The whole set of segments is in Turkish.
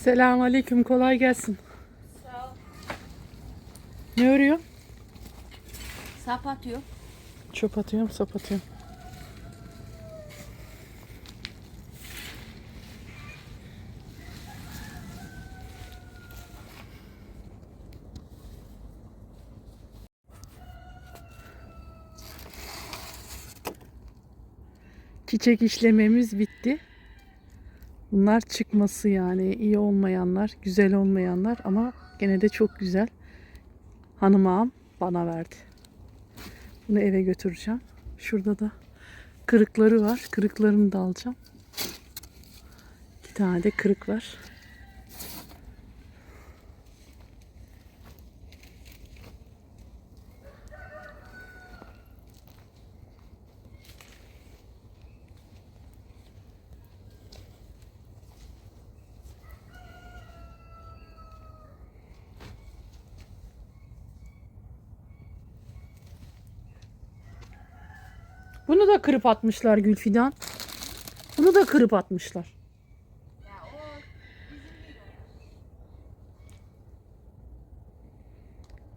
Selamun aleyküm. Kolay gelsin. Sağ ol. Ne örüyor? Sap atıyor. Çöp atıyorum, sap atıyorum. Çiçek işlememiz bitti. Bunlar çıkması yani iyi olmayanlar, güzel olmayanlar ama gene de çok güzel. Hanım ağam bana verdi. Bunu eve götüreceğim. Şurada da kırıkları var. Kırıklarını da alacağım. İki tane de kırık var. Bunu kırıp atmışlar Gülfidan. Bunu da kırıp atmışlar.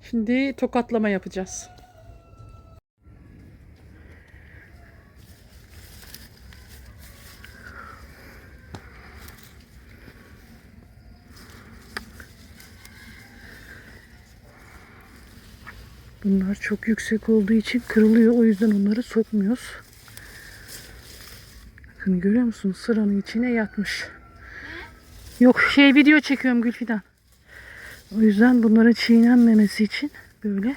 Şimdi tokatlama yapacağız. Bunlar çok yüksek olduğu için kırılıyor. O yüzden onları sokmuyoruz. Bakın görüyor musunuz? Sıranın içine yatmış. Yok şey video çekiyorum Gülfidan. O yüzden bunların çiğnenmemesi için böyle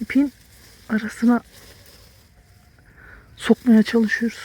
ipin arasına sokmaya çalışıyoruz.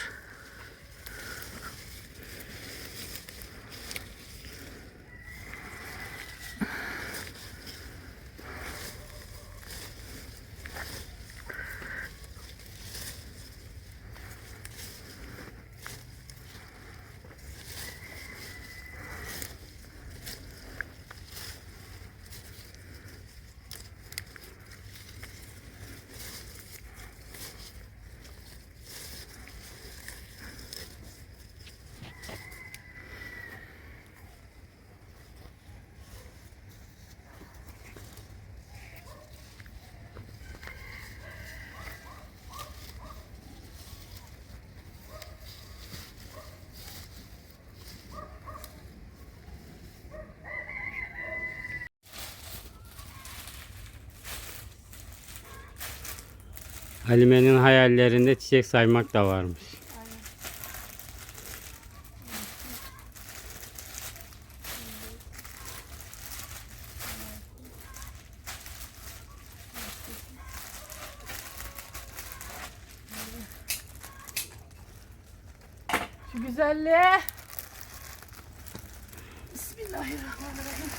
Halime'nin hayallerinde çiçek saymak da varmış. Şu güzelliğe. Bismillahirrahmanirrahim.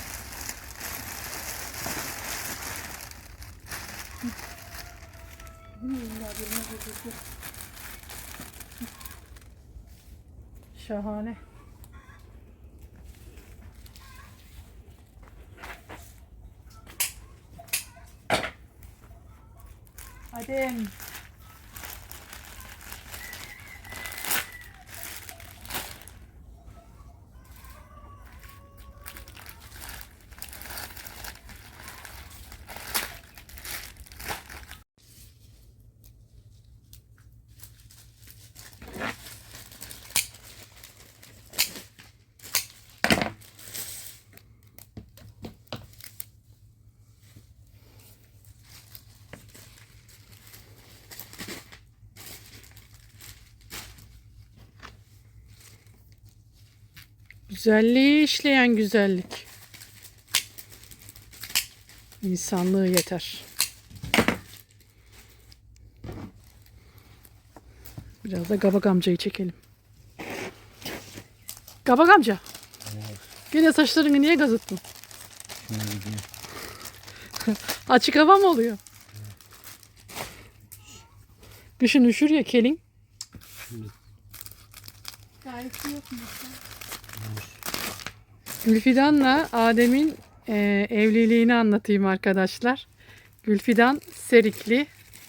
Şahane. Adem. Güzelliği işleyen güzellik. İnsanlığı yeter. Biraz da Gabak amcayı çekelim. Gabak amca. Yine saçlarını niye gazıttın? Açık hava mı oluyor? Kışın üşür ya kelin. Tarifi yok mu? Gülfidan'la Adem'in e, evliliğini anlatayım arkadaşlar. Gülfidan Serikli,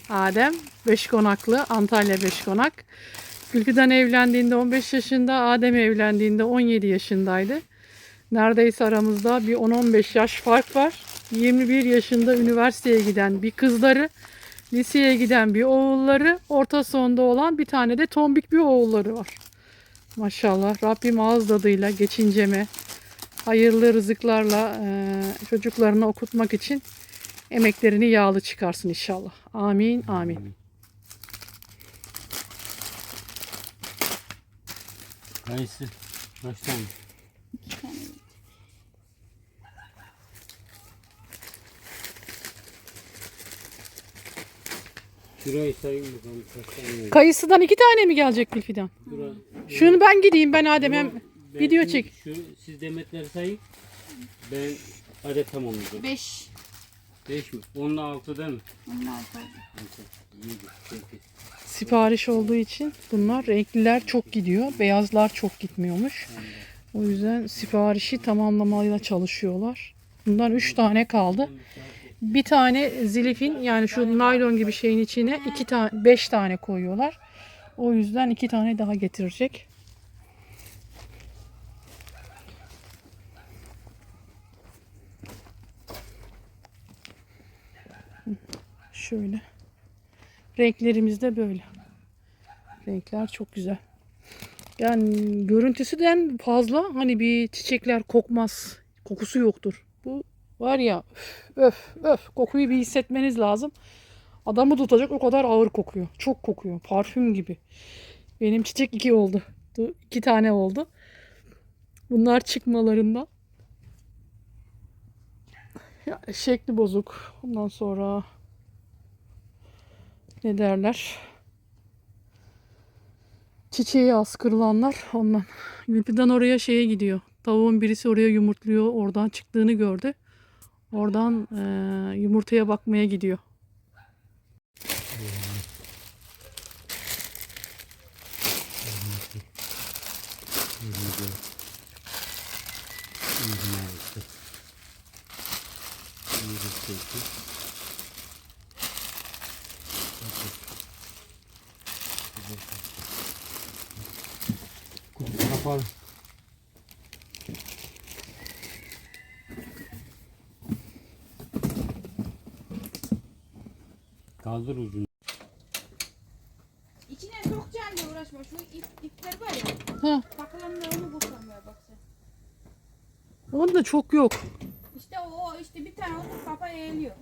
Adem Beşkonaklı, Antalya Beşkonak. Gülfidan evlendiğinde 15 yaşında, Adem evlendiğinde 17 yaşındaydı. Neredeyse aramızda bir 10-15 yaş fark var. 21 yaşında üniversiteye giden bir kızları, liseye giden bir oğulları, orta sonda olan bir tane de tombik bir oğulları var. Maşallah Rabbim ağız tadıyla geçinceme, hayırlı rızıklarla e, çocuklarını okutmak için emeklerini yağlı çıkarsın inşallah. Amin, amin. Kayısı. Kaç tane? Şurayı sayın bakalım kaç tane. Kayısıdan iki tane mi gelecek Gülfidan? Şura- Şunu ben gideyim ben Adem hem Video çek. Şu, siz demetleri sayın. Ben adet tamamlayacağım. 5. 5 mi? 10'la 6 değil mi? Onlar fazla. 7, 8. Sipariş olduğu için bunlar renkliler çok gidiyor. Beyazlar çok gitmiyormuş. O yüzden siparişi tamamlamaya çalışıyorlar. Bundan 3 tane kaldı. Bir tane zilifin yani şu naylon gibi şeyin içine iki tane 5 tane koyuyorlar. O yüzden iki tane daha getirecek. Şöyle. Renklerimiz de böyle. Renkler çok güzel. Yani görüntüsüden fazla hani bir çiçekler kokmaz. Kokusu yoktur. Bu var ya öf öf kokuyu bir hissetmeniz lazım. Adamı tutacak o kadar ağır kokuyor. Çok kokuyor. Parfüm gibi. Benim çiçek iki oldu. Du- iki tane oldu. Bunlar çıkmalarında. Ya, şekli bozuk. Ondan sonra ne derler? Çiçeği az kırılanlar ondan. Gülpiden oraya şeye gidiyor. Tavuğun birisi oraya yumurtluyor. Oradan çıktığını gördü. Oradan eee, yumurtaya bakmaya gidiyor. Kaldır ucunu. İçine sokacağım diye uğraşma. Şu ip, ipler var ya. Ha, Takılanla onu kurtarmaya bak sen. onun da çok yok. İşte o işte bir tane oldu kafa eğiliyor.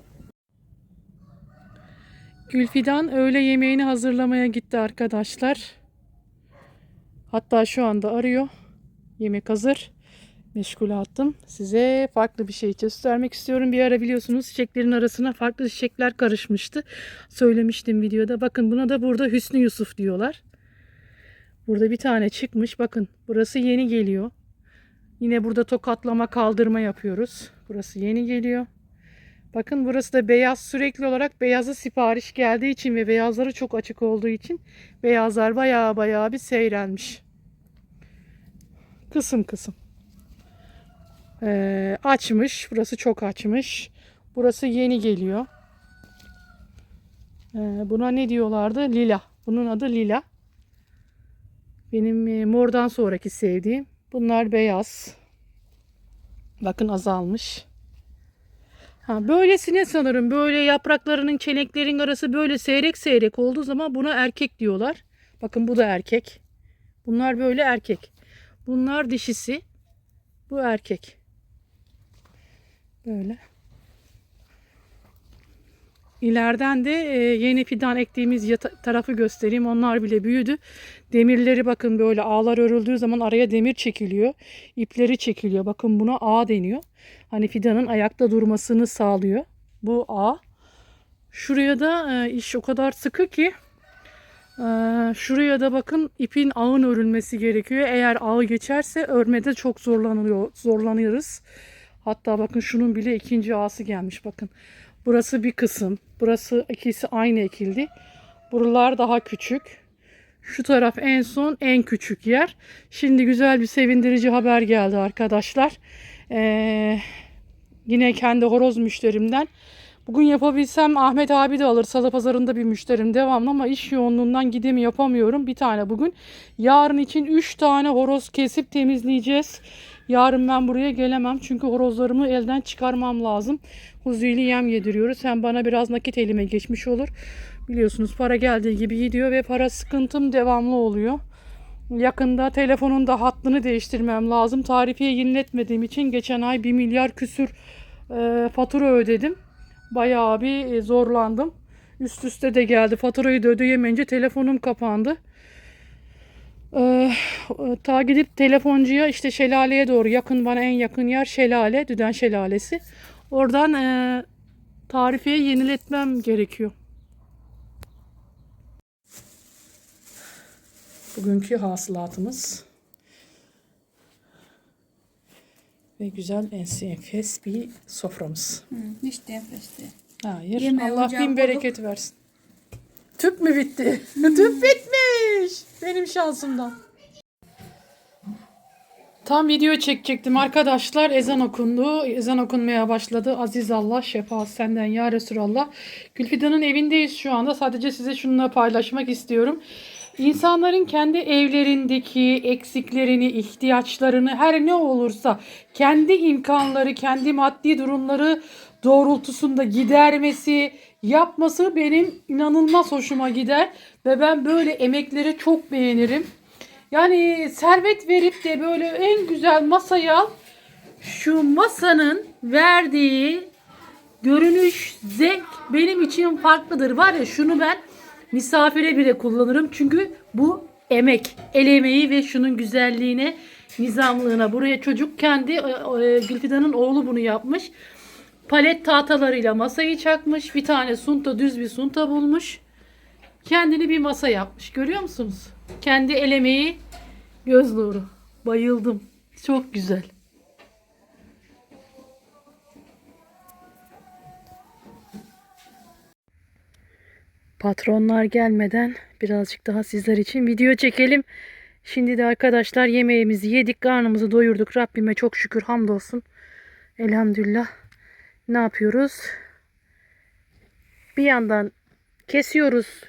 Gülfidan öğle yemeğini hazırlamaya gitti arkadaşlar. Hatta şu anda arıyor. Yemek hazır. Meşgule attım. Size farklı bir şey göstermek istiyorum. Bir ara biliyorsunuz çiçeklerin arasına farklı çiçekler karışmıştı. Söylemiştim videoda. Bakın buna da burada Hüsnü Yusuf diyorlar. Burada bir tane çıkmış. Bakın burası yeni geliyor. Yine burada tokatlama kaldırma yapıyoruz. Burası yeni geliyor. Bakın burası da beyaz. Sürekli olarak beyazı sipariş geldiği için ve beyazları çok açık olduğu için beyazlar bayağı bayağı bir seyrelmiş. Kısım kısım. Ee, açmış. Burası çok açmış. Burası yeni geliyor. Ee, buna ne diyorlardı? Lila. Bunun adı Lila. Benim e, mordan sonraki sevdiğim. Bunlar beyaz. Bakın azalmış. Ha, böylesine sanırım böyle yapraklarının çeneklerin arası böyle seyrek seyrek olduğu zaman buna erkek diyorlar. Bakın bu da erkek. Bunlar böyle erkek. Bunlar dişisi. Bu erkek. Böyle. İleriden de e, yeni fidan ektiğimiz tarafı göstereyim. Onlar bile büyüdü. Demirleri bakın böyle ağlar örüldüğü zaman araya demir çekiliyor. İpleri çekiliyor. Bakın buna ağ deniyor. Hani fidanın ayakta durmasını sağlıyor. Bu ağ. Şuraya da e, iş o kadar sıkı ki e, şuraya da bakın ipin ağın örülmesi gerekiyor. Eğer ağı geçerse örmede çok zorlanıyor, zorlanıyoruz. Hatta bakın şunun bile ikinci ağası gelmiş bakın. Burası bir kısım. Burası ikisi aynı ekildi. Buralar daha küçük. Şu taraf en son en küçük yer. Şimdi güzel bir sevindirici haber geldi arkadaşlar. Ee, yine kendi horoz müşterimden. Bugün yapabilsem Ahmet abi de alır. Salı pazarında bir müşterim devamlı ama iş yoğunluğundan gidemi yapamıyorum. Bir tane bugün. Yarın için 3 tane horoz kesip temizleyeceğiz. Yarın ben buraya gelemem çünkü horozlarımı elden çıkarmam lazım. Huzuyla yem yediriyoruz. Hem bana biraz nakit elime geçmiş olur. Biliyorsunuz para geldiği gibi gidiyor ve para sıkıntım devamlı oluyor. Yakında telefonun da hattını değiştirmem lazım. Tarifiye yeniletmediğim için geçen ay 1 milyar küsür e, fatura ödedim. Bayağı bir e, zorlandım. Üst üste de geldi. Faturayı da ödeyemeyince telefonum kapandı. Ee, ta gidip telefoncuya işte şelaleye doğru yakın bana en yakın yer şelale. Düden şelalesi. Oradan e, tarifiye yeniletmem gerekiyor. Bugünkü hasılatımız ve güzel enfes bir soframız. Hı, hiç de enfesti. Hayır. Yemeği Allah bin bereket versin. Tüp mü bitti? Tüp bitmiş. Benim şansımdan. Tam video çekecektim arkadaşlar. Ezan okundu. Ezan okunmaya başladı. Aziz Allah şefaat senden ya Resulallah. Gülfidan'ın evindeyiz şu anda. Sadece size şununla paylaşmak istiyorum. İnsanların kendi evlerindeki eksiklerini, ihtiyaçlarını her ne olursa kendi imkanları, kendi maddi durumları doğrultusunda gidermesi, yapması benim inanılmaz hoşuma gider ve ben böyle emekleri çok beğenirim. Yani servet verip de böyle en güzel masayı al. Şu masanın verdiği görünüş, zevk benim için farklıdır. Var ya şunu ben misafire bile kullanırım. Çünkü bu emek, el emeği ve şunun güzelliğine, nizamlığına. Buraya çocuk kendi e, e, Gülfidan'ın oğlu bunu yapmış. Palet tahtalarıyla masayı çakmış. Bir tane sunta, düz bir sunta bulmuş. Kendini bir masa yapmış. Görüyor musunuz? Kendi el emeği, göz nuru. Bayıldım. Çok güzel. Patronlar gelmeden birazcık daha sizler için video çekelim. Şimdi de arkadaşlar yemeğimizi yedik, karnımızı doyurduk. Rabbime çok şükür hamdolsun. Elhamdülillah. Ne yapıyoruz? Bir yandan kesiyoruz,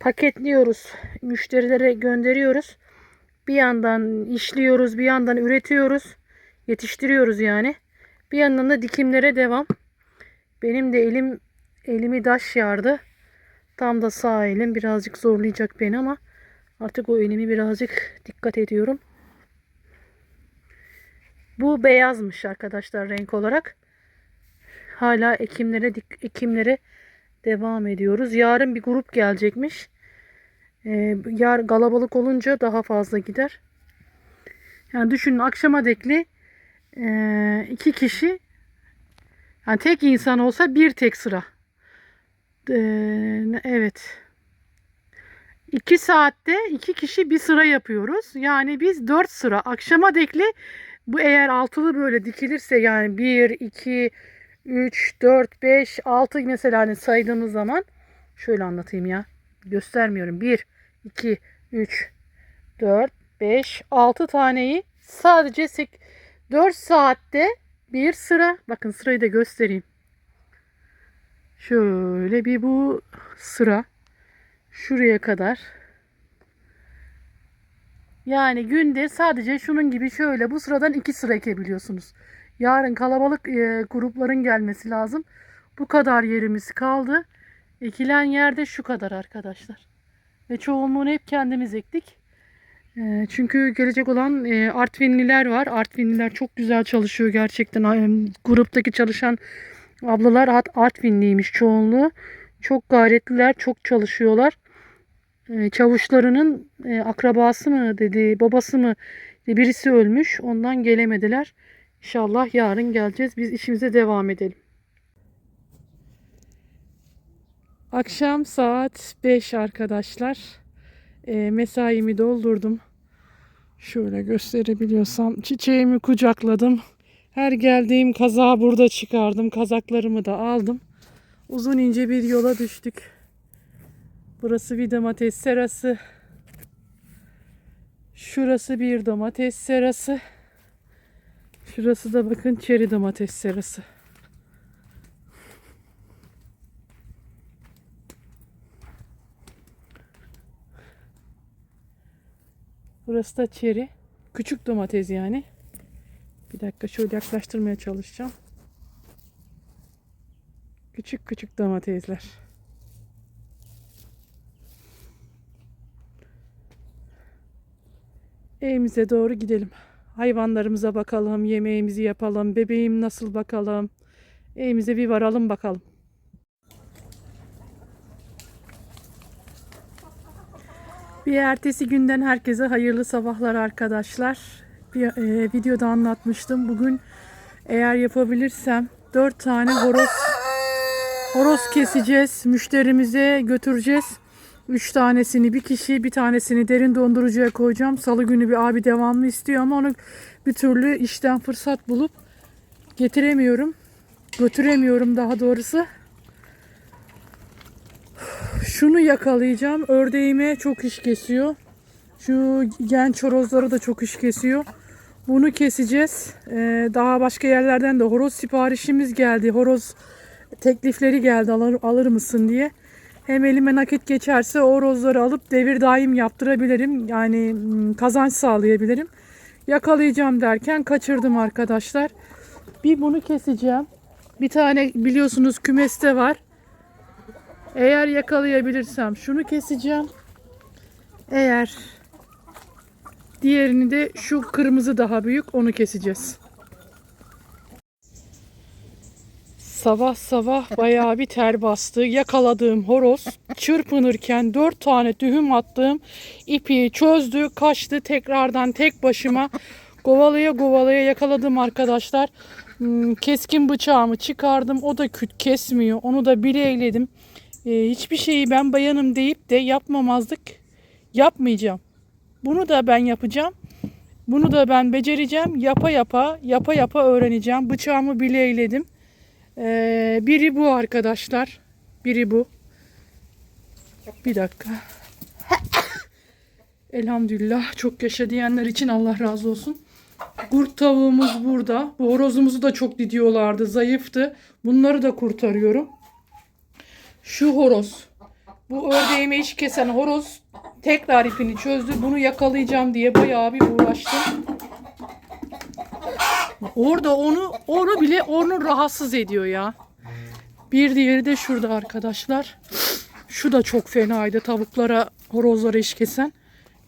paketliyoruz, müşterilere gönderiyoruz. Bir yandan işliyoruz, bir yandan üretiyoruz, yetiştiriyoruz yani. Bir yandan da dikimlere devam. Benim de elim elimi daş yardı. Tam da sağ elim birazcık zorlayacak beni ama artık o elimi birazcık dikkat ediyorum. Bu beyazmış arkadaşlar renk olarak. Hala ekimlere ekimlere devam ediyoruz. Yarın bir grup gelecekmiş. Ee, yar kalabalık olunca daha fazla gider. Yani düşünün akşama dekli ee, iki kişi yani tek insan olsa bir tek sıra. Ee, evet. İki saatte iki kişi bir sıra yapıyoruz. Yani biz dört sıra. Akşama dekli bu eğer altılı böyle dikilirse yani bir, iki, üç, dört, beş, altı mesela hani saydığımız zaman şöyle anlatayım ya. Göstermiyorum. Bir, iki, üç, dört, beş, altı taneyi sadece sek- dört saatte bir sıra. Bakın sırayı da göstereyim. Şöyle bir bu sıra şuraya kadar. Yani günde sadece şunun gibi şöyle bu sıradan iki sıra ekebiliyorsunuz. Yarın kalabalık e, grupların gelmesi lazım. Bu kadar yerimiz kaldı. Ekilen yerde şu kadar arkadaşlar. Ve çoğunluğunu hep kendimiz ektik. E, çünkü gelecek olan e, Artvinliler var. Artvinliler çok güzel çalışıyor gerçekten. E, gruptaki çalışan Ablalar Art Artvinliymiş çoğunluğu. Çok gayretliler, çok çalışıyorlar. Ee, çavuşlarının e, akrabası mı dedi, babası mı birisi ölmüş. Ondan gelemediler. İnşallah yarın geleceğiz. Biz işimize devam edelim. Akşam saat 5 arkadaşlar. E, mesaimi doldurdum. Şöyle gösterebiliyorsam çiçeğimi kucakladım. Her geldiğim kazağı burada çıkardım. Kazaklarımı da aldım. Uzun ince bir yola düştük. Burası bir domates serası. Şurası bir domates serası. Şurası da bakın çeri domates serası. Burası da çeri. Küçük domates yani. Bir dakika şöyle yaklaştırmaya çalışacağım. Küçük küçük domatesler. Evimize doğru gidelim. Hayvanlarımıza bakalım, yemeğimizi yapalım, bebeğim nasıl bakalım. Evimize bir varalım bakalım. Bir ertesi günden herkese hayırlı sabahlar arkadaşlar. Bir e, videoda anlatmıştım. Bugün eğer yapabilirsem 4 tane horoz horoz keseceğiz. Müşterimize götüreceğiz. 3 tanesini bir kişi, bir tanesini derin dondurucuya koyacağım. Salı günü bir abi devamlı istiyor ama onu bir türlü işten fırsat bulup getiremiyorum. Götüremiyorum daha doğrusu. Şunu yakalayacağım. Ördeğime çok iş kesiyor. Şu genç horozları da çok iş kesiyor. Bunu keseceğiz. Ee, daha başka yerlerden de horoz siparişimiz geldi. Horoz teklifleri geldi alır, alır mısın diye. Hem elime nakit geçerse o horozları alıp devir daim yaptırabilirim. Yani mm, kazanç sağlayabilirim. Yakalayacağım derken kaçırdım arkadaşlar. Bir bunu keseceğim. Bir tane biliyorsunuz kümeste var. Eğer yakalayabilirsem şunu keseceğim. Eğer diğerini de şu kırmızı daha büyük onu keseceğiz. Sabah sabah bayağı bir ter bastı. Yakaladığım horoz çırpınırken dört tane düğüm attığım ipi çözdü, kaçtı tekrardan tek başıma kovalaya kovalaya yakaladım arkadaşlar. Hmm, Keskin bıçağımı çıkardım. O da küt kesmiyor. Onu da bileyledim. Ee, hiçbir şeyi ben bayanım deyip de yapmamazlık yapmayacağım. Bunu da ben yapacağım. Bunu da ben becereceğim. Yapa yapa, yapa yapa öğreneceğim. Bıçağımı bileyledim. Ee, biri bu arkadaşlar. Biri bu. Bir dakika. Elhamdülillah çok yaşa diyenler için Allah razı olsun. Kurt tavuğumuz burada. Bu horozumuzu da çok didiyorlardı. Zayıftı. Bunları da kurtarıyorum. Şu horoz. Bu ördeğime iş kesen horoz tekrar ipini çözdü. Bunu yakalayacağım diye bayağı bir uğraştım. Orada onu onu bile onu rahatsız ediyor ya. Bir diğeri de şurada arkadaşlar. Şu da çok fenaydı tavuklara, horozlara iş kesen.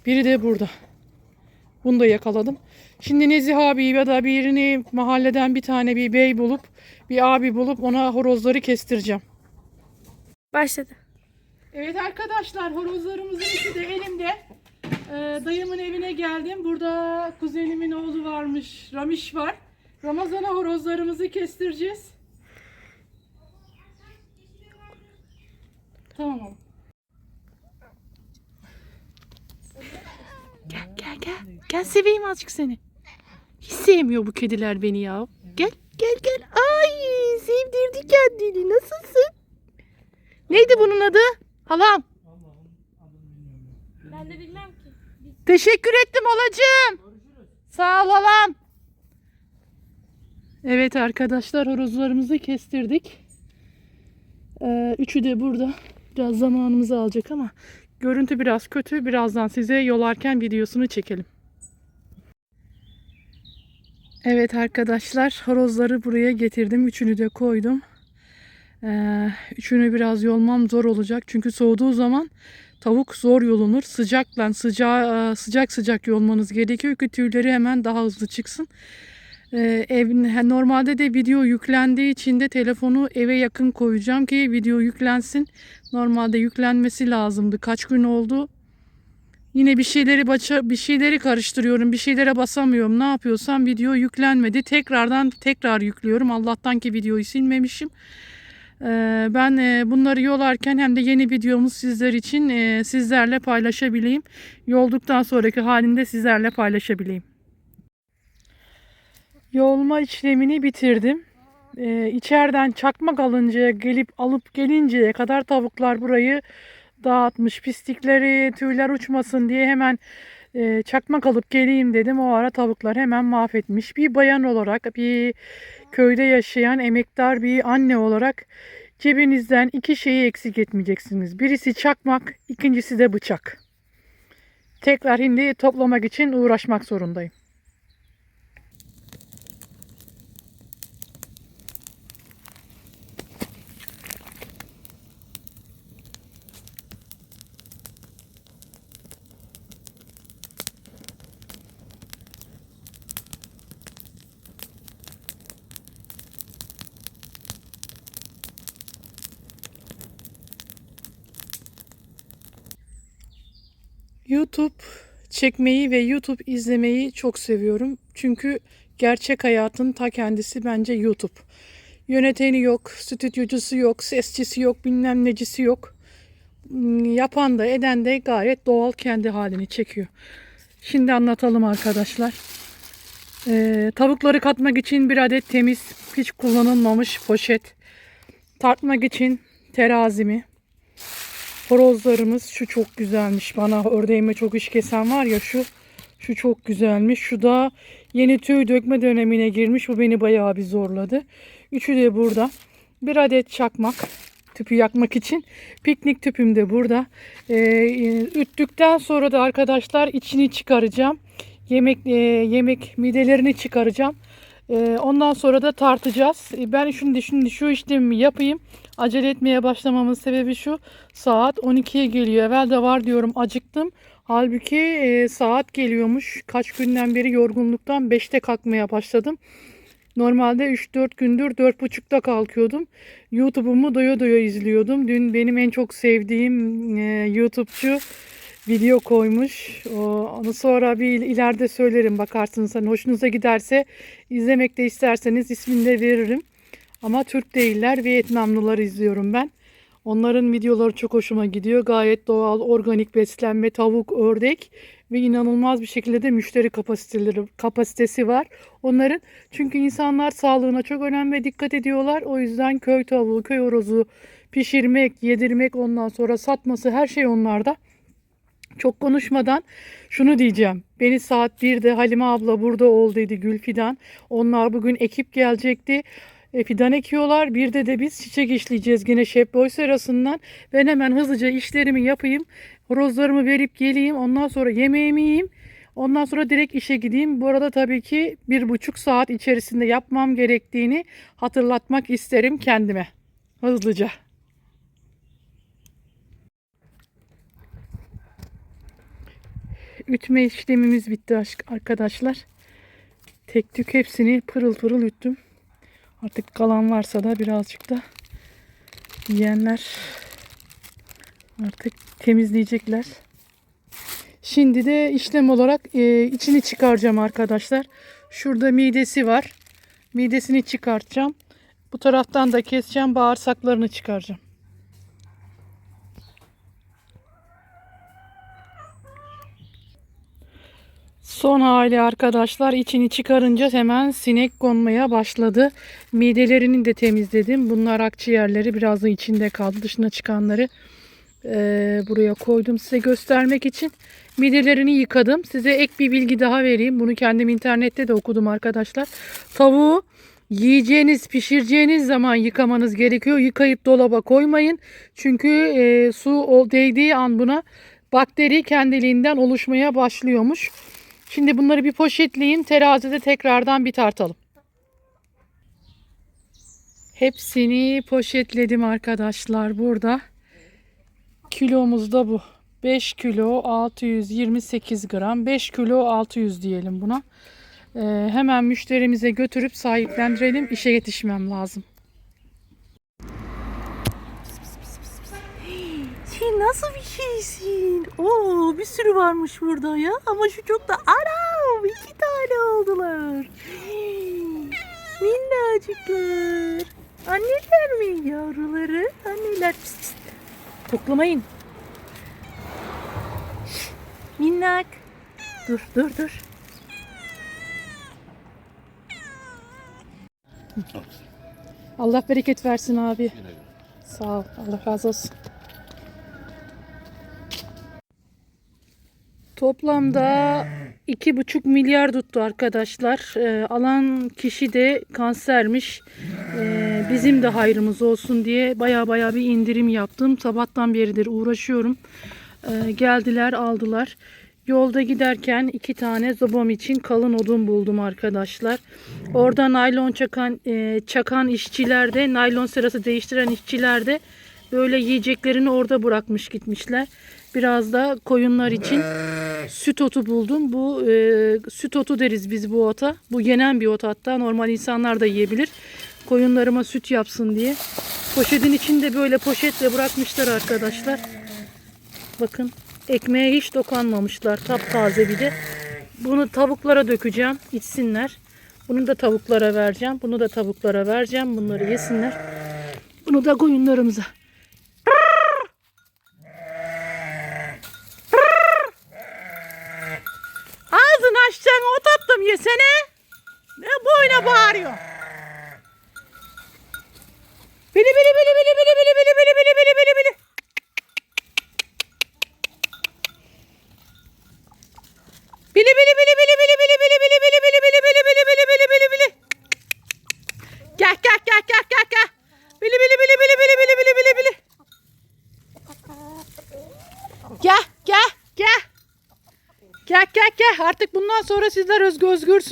Biri de burada. Bunu da yakaladım. Şimdi Nezih abi ya da birini mahalleden bir tane bir bey bulup bir abi bulup ona horozları kestireceğim. Başladı. Evet arkadaşlar horozlarımızın ikisi de elimde. Ee, dayımın evine geldim. Burada kuzenimin oğlu varmış. Ramiş var. Ramazan'a horozlarımızı kestireceğiz. Tamam. Gel gel gel. Gel seveyim azıcık seni. Hiç sevmiyor bu kediler beni ya. Gel gel gel. Ay sevdirdi kendini. Nasılsın? Neydi bunun adı? Halam. Ben de bilmem. Teşekkür ettim halacığım. Sağ ol halam. Evet arkadaşlar horozlarımızı kestirdik. Ee, üçü de burada. Biraz zamanımızı alacak ama görüntü biraz kötü. Birazdan size yolarken videosunu çekelim. Evet arkadaşlar horozları buraya getirdim. Üçünü de koydum. Ee, üçünü biraz yolmam zor olacak. Çünkü soğuduğu zaman tavuk zor yolunur. Sıcakla sıcağı, sıcak sıcak yolmanız gerekiyor ki tüyleri hemen daha hızlı çıksın. Ee, ev, normalde de video yüklendiği için de telefonu eve yakın koyacağım ki video yüklensin. Normalde yüklenmesi lazımdı. Kaç gün oldu? Yine bir şeyleri baça, bir şeyleri karıştırıyorum. Bir şeylere basamıyorum. Ne yapıyorsam video yüklenmedi. Tekrardan tekrar yüklüyorum. Allah'tan ki videoyu silmemişim. Ee, Ben e, bunları yolarken hem de yeni videomuz sizler için e, sizlerle paylaşabileyim. Yolduktan sonraki halinde sizlerle paylaşabileyim. Yolma işlemini bitirdim. Ee, içeriden çakmak alıncaya gelip alıp gelinceye kadar tavuklar burayı dağıtmış. Pislikleri, tüyler uçmasın diye hemen e, çakmak alıp geleyim dedim. O ara tavuklar hemen mahvetmiş. Bir bayan olarak, bir köyde yaşayan emektar bir anne olarak cebinizden iki şeyi eksik etmeyeceksiniz. Birisi çakmak, ikincisi de bıçak. Tekrar hindi toplamak için uğraşmak zorundayım. YouTube çekmeyi ve YouTube izlemeyi çok seviyorum. Çünkü gerçek hayatın ta kendisi bence YouTube. Yöneteni yok, stüdyocusu yok, sesçisi yok, bilmem necisi yok. Hmm, Yapan da eden de gayet doğal kendi halini çekiyor. Şimdi anlatalım arkadaşlar. Ee, tavukları katmak için bir adet temiz, hiç kullanılmamış poşet. Tartmak için terazimi. Horozlarımız şu çok güzelmiş. Bana ördeğime çok iş kesen var ya şu şu çok güzelmiş. Şu da yeni tüy dökme dönemine girmiş. Bu beni bayağı bir zorladı. Üçü de burada. Bir adet çakmak tüpü yakmak için. Piknik tüpüm de burada. Ee, üttükten sonra da arkadaşlar içini çıkaracağım. Yemek e, yemek midelerini çıkaracağım. Ee, ondan sonra da tartacağız. Ee, Ben şimdi şimdi şu işlemi yapayım. Acele etmeye başlamamın sebebi şu. Saat 12'ye geliyor. Evvel de var diyorum acıktım. Halbuki e, saat geliyormuş. Kaç günden beri yorgunluktan 5'te kalkmaya başladım. Normalde 3-4 gündür 4.30'da kalkıyordum. YouTube'umu doya doya izliyordum. Dün benim en çok sevdiğim e, YouTube'cu video koymuş. Onu sonra bir ileride söylerim bakarsınız. Hani hoşunuza giderse izlemek de isterseniz ismini de veririm. Ama Türk değiller. Vietnamlılar izliyorum ben. Onların videoları çok hoşuma gidiyor. Gayet doğal, organik beslenme, tavuk, ördek ve inanılmaz bir şekilde de müşteri kapasiteleri kapasitesi var. Onların çünkü insanlar sağlığına çok önem ve dikkat ediyorlar. O yüzden köy tavuğu, köy horozu pişirmek, yedirmek, ondan sonra satması her şey onlarda. Çok konuşmadan şunu diyeceğim. Beni saat 1'de Halime abla burada ol dedi Gülfidan. Onlar bugün ekip gelecekti. E, fidan ekiyorlar. Bir de de biz çiçek işleyeceğiz yine Şef Boy serasından. Ben hemen hızlıca işlerimi yapayım. Rozlarımı verip geleyim. Ondan sonra yemeğimi yiyeyim. Ondan sonra direkt işe gideyim. Bu arada tabii ki bir buçuk saat içerisinde yapmam gerektiğini hatırlatmak isterim kendime. Hızlıca. Ütme işlemimiz bitti arkadaşlar. Tek tük hepsini pırıl pırıl üttüm. Artık kalan varsa da birazcık da yiyenler artık temizleyecekler. Şimdi de işlem olarak e, içini çıkaracağım arkadaşlar. Şurada midesi var. Midesini çıkartacağım. Bu taraftan da keseceğim. Bağırsaklarını çıkaracağım. Son hali arkadaşlar içini çıkarınca hemen sinek konmaya başladı. Midelerini de temizledim. Bunlar akciğerleri biraz da içinde kaldı. Dışına çıkanları eee, buraya koydum size göstermek için. Midelerini yıkadım. Size ek bir bilgi daha vereyim. Bunu kendim internette de okudum arkadaşlar. Tavuğu yiyeceğiniz, pişireceğiniz zaman yıkamanız gerekiyor. Yıkayıp dolaba koymayın. Çünkü eee, su değdiği an buna bakteri kendiliğinden oluşmaya başlıyormuş. Şimdi bunları bir poşetleyeyim. Terazide tekrardan bir tartalım. Hepsini poşetledim arkadaşlar burada. Kilomuz da bu. 5 kilo 628 gram. 5 kilo 600 diyelim buna. Ee, hemen müşterimize götürüp sahiplendirelim. İşe yetişmem lazım. Sen nasıl bir şeysin? Oo bir sürü varmış burada ya. Ama şu çok da anam iki tane oldular. Minnacıklar. Anneler mi yavruları? Anneler. Pist, pist. Toklamayın. Şş, Minnak. Dur dur dur. Allah bereket versin abi. Sağ ol. Allah razı olsun. Toplamda iki buçuk milyar tuttu arkadaşlar. Ee, alan kişi de kansermiş. Ee, bizim de hayrımız olsun diye baya baya bir indirim yaptım. Sabahtan beridir uğraşıyorum. Ee, geldiler aldılar. Yolda giderken iki tane zobam için kalın odun buldum arkadaşlar. Orada naylon çakan e, çakan işçiler de naylon sırası değiştiren işçiler de böyle yiyeceklerini orada bırakmış gitmişler. Biraz da koyunlar için süt otu buldum. Bu e, süt otu deriz biz bu ota. Bu yenen bir ot hatta. Normal insanlar da yiyebilir. Koyunlarıma süt yapsın diye. Poşetin içinde böyle poşetle bırakmışlar arkadaşlar. Bakın Ekmeğe hiç dokunmamışlar. Taptaze bir de. Bunu tavuklara dökeceğim. içsinler. Bunu da tavuklara vereceğim. Bunu da tavuklara vereceğim. Bunları yesinler. Bunu da koyunlarımıza. sen o tatlım yesene. Ne boyuna bağırıyor. Bili bili bili bili bili bili.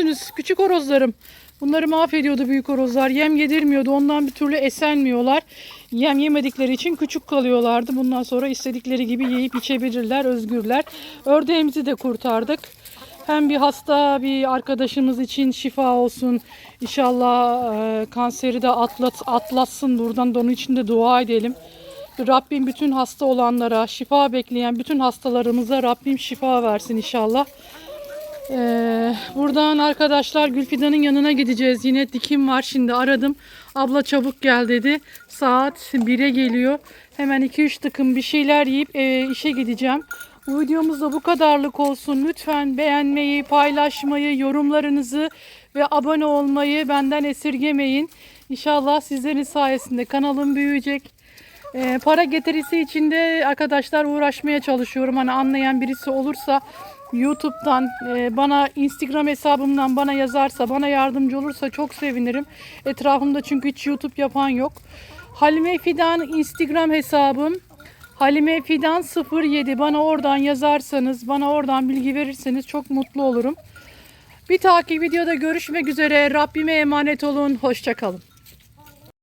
Özgürsünüz. Küçük horozlarım. Bunları mahvediyordu büyük horozlar. Yem yedirmiyordu. Ondan bir türlü esenmiyorlar. Yem yemedikleri için küçük kalıyorlardı. Bundan sonra istedikleri gibi yiyip içebilirler. Özgürler. Ördeğimizi de kurtardık. Hem bir hasta bir arkadaşımız için şifa olsun. İnşallah e, kanseri de atlat, atlatsın. Buradan da onun için de dua edelim. Rabbim bütün hasta olanlara, şifa bekleyen bütün hastalarımıza Rabbim şifa versin inşallah. Ee, buradan arkadaşlar Gülfidan'ın yanına gideceğiz. Yine dikim var şimdi aradım. Abla çabuk gel dedi. Saat 1'e geliyor. Hemen 2-3 tıkım bir şeyler yiyip e, işe gideceğim. Bu videomuz da bu kadarlık olsun. Lütfen beğenmeyi, paylaşmayı, yorumlarınızı ve abone olmayı benden esirgemeyin. İnşallah sizlerin sayesinde kanalım büyüyecek. Ee, para getirisi için de arkadaşlar uğraşmaya çalışıyorum. Hani anlayan birisi olursa YouTube'dan e, bana Instagram hesabımdan bana yazarsa bana yardımcı olursa çok sevinirim. Etrafımda çünkü hiç YouTube yapan yok. Halime Fidan Instagram hesabım. Halime Fidan 07 bana oradan yazarsanız bana oradan bilgi verirseniz çok mutlu olurum. Bir takip videoda görüşmek üzere. Rabbime emanet olun. Hoşçakalın.